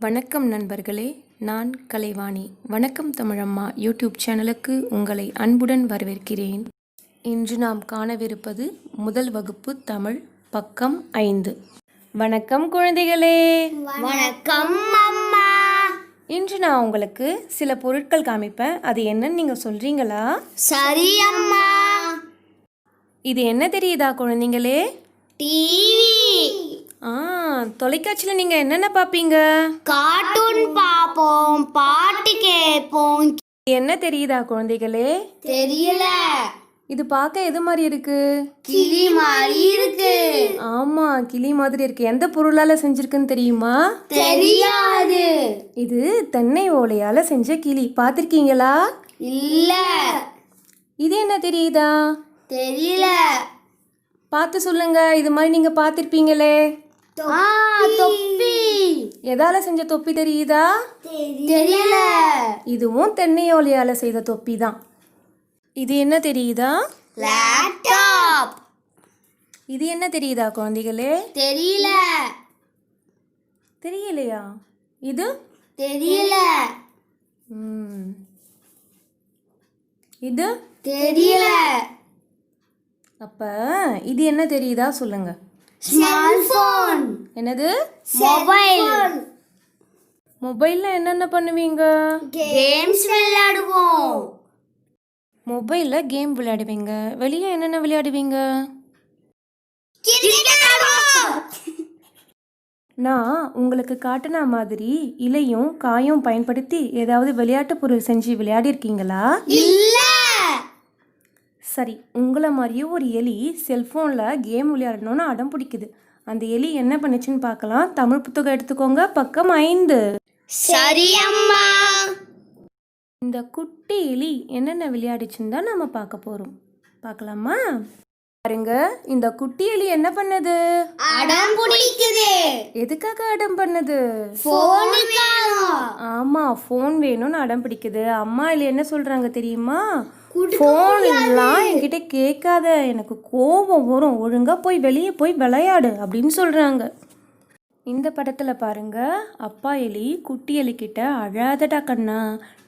வணக்கம் நண்பர்களே நான் கலைவாணி. வணக்கம் தமிழம்மா யூடியூப் சேனலுக்கு உங்களை அன்புடன் வரவேற்கிறேன். இன்று நாம் காணவிருப்பது முதல் வகுப்பு தமிழ் பக்கம் ஐந்து. வணக்கம் குழந்தைகளே! வணக்கம் அம்மா! இன்று நான் உங்களுக்கு சில பொருட்கள் காமிப்பேன். அது என்னன்னு நீங்கள் சொல்கிறீங்களா சரி அம்மா! இது என்ன தெரியுதா குழந்தைங்களே? டிவி! ஆ தொலைக்காட்சியில் நீங்கள் என்னென்ன பார்ப்பீங்க கார்ட்டூன் பாப்போம் பாட்டு கேட்போம். என்ன தெரியுதா குழந்தைகளே? தெரியல. இது பார்க்க எது மாதிரி இருக்கு? கிளி மாதிரி இருக்கு. ஆமா கிளி மாதிரி இருக்கு. எந்த பொருளால செஞ்சிருக்குன்னு தெரியுமா? தெரியாது. இது தென்னை ஓலையால செஞ்ச கிளி. பார்த்திருக்கீங்களா இல்ல. இது என்ன தெரியுதா? தெரியல. பார்த்து சொல்லுங்க. இது மாதிரி நீங்க பார்த்திருப்பீங்களே. தொப்பி. எதால செஞ்ச தொப்பி தெரியுதா? தெரியல. இதுவும் தென்னை ஓலையால செய்த தொப்பி தான் இது என்ன தெரியுதா? லேப்டாப் இது என்ன தெரியுதா குழந்தைகளே? தெரியல. தெரியலையா? இது? தெரியல. இது? தெரியல. அப்ப இது என்ன தெரியுதா சொல்லுங்க. ஸ்மார்ட் போன் என்னது மொபைல் மொபைல்ல என்னென்ன பண்ணுவீங்க? கேம்ஸ் விளையாடுவோம். மொபைல்ல கேம் விளையாடுவீங்க. வெளியே என்னென்ன விளையாடுவீங்க? நான் உங்களுக்கு காட்டின மாதிரி இலையும் காயும் பயன்படுத்தி ஏதாவது விளையாட்டு பொருள் செஞ்சு விளையாடிருக்கீங்களா? இல்ல. சரி உங்களை மாதிரியே ஒரு எலி செல்ஃபோனில் கேம் விளையாடணும்னு அடம் பிடிக்குது. அந்த எலி என்ன பண்ணுச்சுன்னு பார்க்கலாம். தமிழ் புத்தகம் எடுத்துக்கோங்க. பக்கம் ஐந்து. சரி அம்மா. இந்த குட்டி எலி என்னென்ன விளையாடுச்சுன்னு தான் நம்ம பார்க்க போகிறோம் பார்க்கலாமா? பாருங்க இந்த குட்டி எலி என்ன பண்ணுது? அடம் பிடிக்குது. எதுக்காக அடம் பண்ணுது? ஆமா ஃபோன் வேணும்னு அடம் பிடிக்குது. அம்மா இல்லை என்ன சொல்றாங்க தெரியுமா? ஃபோன் எல்லாம் என்கிட்ட கேட்காத. எனக்கு கோபம் வரும். ஒழுங்கா போய் வெளியே போய் விளையாடு அப்படின்னு சொல்றாங்க. இந்த படத்துல பாருங்க அப்பா எலி குட்டி எலி கிட்ட அழாதடா கண்ணா.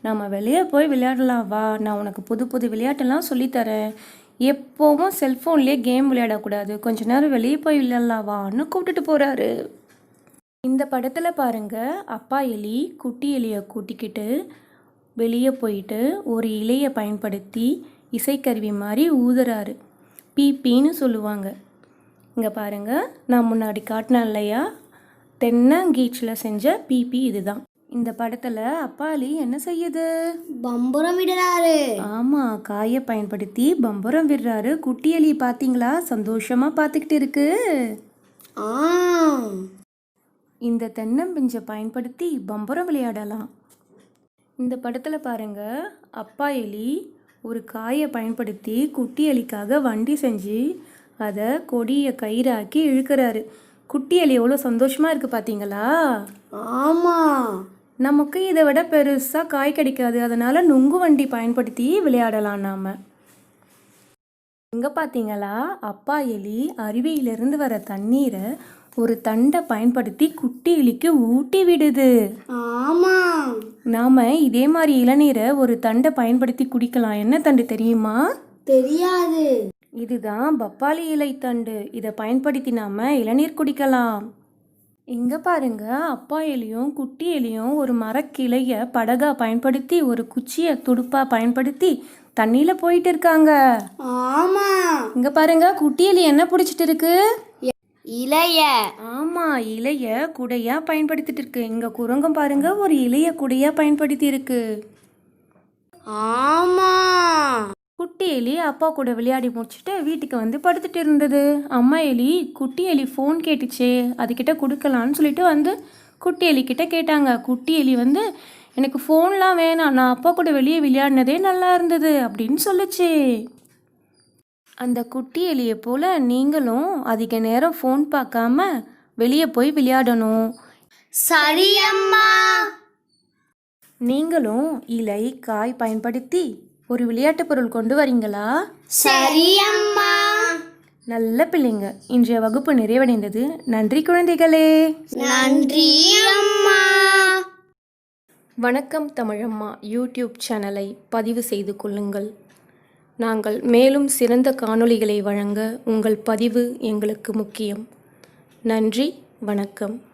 நம்ம வெளியே போய் விளையாடலாம். வா நான் உனக்கு புது புது விளையாட்டெல்லாம் சொல்லித்தரேன் எப்போவும் செல்ஃபோன்லேயே கேம் விளையாடக்கூடாது. கொஞ்ச நேரம் வெளியே போய் விளையாடலாம். வான்னு கூப்பிட்டுட்டு போகிறாரு இந்த படத்தில் பாருங்கள் அப்பா எலி குட்டி எலியை கூட்டிக்கிட்டு வெளியே போயிட்டு ஒரு இலையை பயன்படுத்தி இசைக்கருவி மாதிரி ஊதுறாரு. பீப்பின்னு சொல்லுவாங்க. இங்கே பாருங்க நான் முன்னாடி காட்டினேன் இல்லையா? தென்னங்கீச்சில் செஞ்ச பிபி இதுதான். இந்த படத்தில் அப்பாலி என்ன செய்யுது? பம்பரம் விடுறாரு. ஆமாம் காயை பயன்படுத்தி பம்பரம் விடுறாரு. குட்டி எலி பார்த்தீங்களா சந்தோஷமாக பார்த்துக்கிட்டு இருக்கு. ஆ இந்த தென்னம்பிஞ்சை பயன்படுத்தி பம்பரம் விளையாடலாம். இந்த படத்தில் பாருங்க அப்பா எலி ஒரு காயை பயன்படுத்தி குட்டி எலிக்காக வண்டி செஞ்சு அதை கொடியை கயிறாக்கி இழுக்கிறாரு. குட்டி எலி எவ்வளோ சந்தோஷமாக இருக்குது பார்த்தீங்களா ஆமா. நமக்கு இதை விட பெருசாக காய் கிடைக்காது. அதனால் நுங்கு வண்டி பயன்படுத்தி விளையாடலாம் நாம். இங்கே பார்த்தீங்களா அப்பா எலி அருவியிலிருந்து வர தண்ணீரை ஒரு தண்டை பயன்படுத்தி குட்டி எலிக்கு ஊட்டி விடுது. ஆமா. நாம் இதே மாதிரி இளநீரை ஒரு தண்டை பயன்படுத்தி குடிக்கலாம். என்ன தண்டு தெரியுமா? தெரியாது. இதுதான் பப்பாளி இலை தண்டு. இதை பயன்படுத்தி நாம இளநீர் குடிக்கலாம். இங்க பாருங்க அப்பா எலியும் குட்டி எலியும் ஒரு மரக்கிளைய படகா பயன்படுத்தி ஒரு குச்சியை துடுப்பா பயன்படுத்தி தண்ணியில போயிட்டு இருக்காங்க. ஆமா. இங்க பாருங்க குட்டி எலி என்ன பிடிச்சிட்டு இருக்கு? இளைய ஆமா இலைய குடையா பயன்படுத்திட்டு இருக்கு. இங்க குரங்கம் பாருங்க ஒரு இலைய குடையா பயன்படுத்தி இருக்கு. ஆமா. குட்டி எலி அப்பா கூட விளையாடி முடிச்சுட்டு வீட்டுக்கு வந்து படுத்துட்டு இருந்தது. அம்மா எலி குட்டி எலி ஃபோன் கேட்டுச்சே அதுக்கிட்ட கொடுக்கலான்னு சொல்லிட்டு வந்து குட்டி எலி கிட்ட கேட்டாங்க. குட்டி எலி வந்து எனக்கு ஃபோன்லாம் வேணாம். நான் அப்பா கூட வெளியே விளையாடினதே நல்லா இருந்தது அப்படின்னு சொல்லுச்சு. அந்த குட்டி எலியை போல் நீங்களும் அதிக நேரம் ஃபோன் பார்க்காம வெளியே போய் விளையாடணும். சரி அம்மா நீங்களும் இலை காய் பயன்படுத்தி ஒரு விளையாட்டு பொருள் கொண்டு வரீங்களா? சரி அம்மா. நல்ல பிள்ளைங்க. இன்றைய வகுப்பு நிறைவடைந்தது. நன்றி குழந்தைகளே. நன்றி அம்மா. வணக்கம் தமிழம்மா. யூடியூப் சேனலை பதிவு செய்து கொள்ளுங்கள். நாங்கள் மேலும் சிறந்த காணொளிகளை வழங்க உங்கள் பதிவு எங்களுக்கு முக்கியம். நன்றி வணக்கம்.